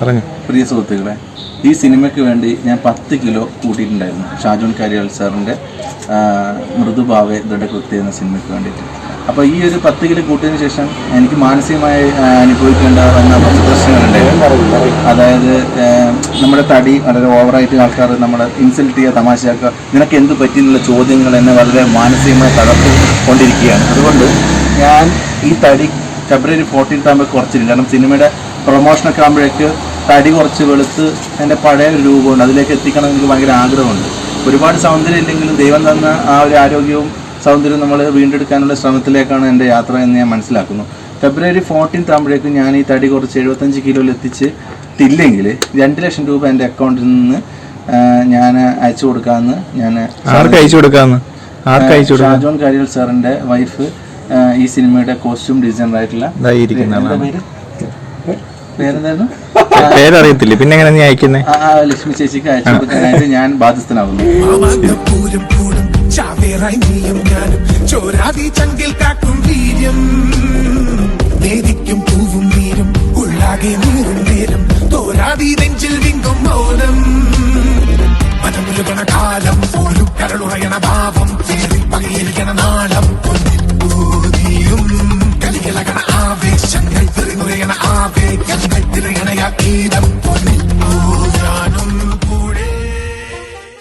പ്രിയ സുഹൃത്തുക്കളെ ഈ സിനിമയ്ക്ക് വേണ്ടി ഞാൻ പത്ത് കിലോ കൂട്ടിയിട്ടുണ്ടായിരുന്നു. ഷാജോൺ കാര്യാൽ സാറിന്റെ മൃദുഭാവെ ദൃഢകൃത്യ എന്ന സിനിമയ്ക്ക് വേണ്ടിയിട്ട്. അപ്പോൾ ഈ ഒരു പത്ത് കിലോ കൂട്ടിയതിന് ശേഷം എനിക്ക് മാനസികമായി അനുഭവിക്കേണ്ട വന്ന കുറച്ച് പ്രശ്നങ്ങളുണ്ടായിരുന്നു അതായത് നമ്മുടെ തടി വളരെ ഓവറായിട്ട് ആൾക്കാർ നമ്മളെ ഇൻസൾട്ട് ചെയ്യുക തമാശയാക്കുക നിനക്ക് എന്ത് പറ്റി എന്നുള്ള ചോദ്യങ്ങൾ എന്നെ വളരെ മാനസികമായി തകർത്തുകൊണ്ടിരിക്കുകയാണ് അതുകൊണ്ട് ഞാൻ ഈ തടി ഫെബ്രുവരി ഫോർട്ടീൻത്ത് ആകുമ്പോൾ കുറച്ചില്ല കാരണം സിനിമയുടെ പ്രൊമോഷനൊക്കെ ആകുമ്പോഴേക്ക് തടി കുറച്ച് വെളുത്ത് എന്റെ പഴയ ഒരു രൂപമുണ്ട്. അതിലേക്ക് എത്തിക്കണം എന്ന് എനിക്ക് ഭയങ്കര ആഗ്രഹമുണ്ട്. ഒരുപാട് സൗന്ദര്യം ഇല്ലെങ്കിലും ദൈവം തന്ന ആ ഒരു ആരോഗ്യവും സൗന്ദര്യവും നമ്മൾ വീണ്ടെടുക്കാനുള്ള ശ്രമത്തിലേക്കാണ് എന്റെ യാത്ര എന്ന് ഞാൻ മനസ്സിലാക്കുന്നു. ഫെബ്രുവരി ഫോർട്ടീൻത്ത് ആകുമ്പോഴേക്കും ഞാൻ ഈ തടി കുറച്ച് എഴുപത്തഞ്ച് കിലോയിൽ എത്തിച്ച് ഇല്ലെങ്കിൽ രണ്ട് ലക്ഷം രൂപ എന്റെ അക്കൗണ്ടിൽ നിന്ന് ഞാൻ അയച്ചു കൊടുക്കാമെന്ന് ഞാൻ ആർക്ക് അയച്ചു കൊടുക്കാമെന്ന്? ഷാജോൺ കരിയൽ സാറിന്റെ വൈഫ് ഈ സിനിമയുടെ കോസ്റ്റ്യൂം ഡിസൈനർ ആയിട്ടുള്ള പേരെന്തായിരുന്നു? പേരറിയത്തില്ലേ? പിന്നെ എങ്ങനെ നീ അയക്കുന്നേ? ലക്ഷ്മി ചേച്ചിക്ക് അയച്ചു കൊടുക്കാനായിട്ട് ഞാൻ ഞാനും ചോരാതി ചങ്കിൽ കാക്കും വീര്യം. നേദിക്കും പൂവും നീരും ഉള്ളാകെ നീറും നേരം. തോരാതി നെഞ്ചിൽ വിങ്കും മൗനം. കാലം പോലും